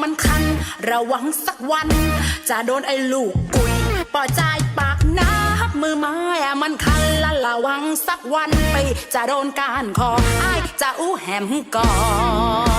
มันคัน ระวังสักวัน จะโดนไอ้ลูกกุยปออใจปากน้ำมือไม้มันคันและระวังสักวันไป จะโดนการคอไอจะอู้แหมก่อน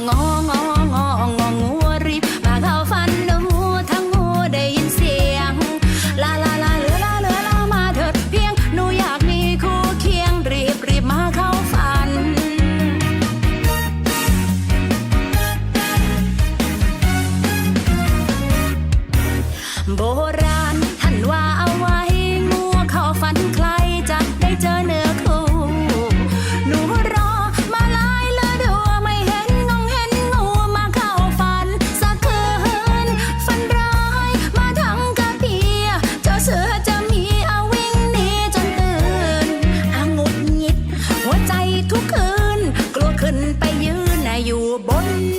ngon ngon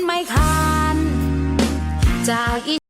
ไม่คานจากอี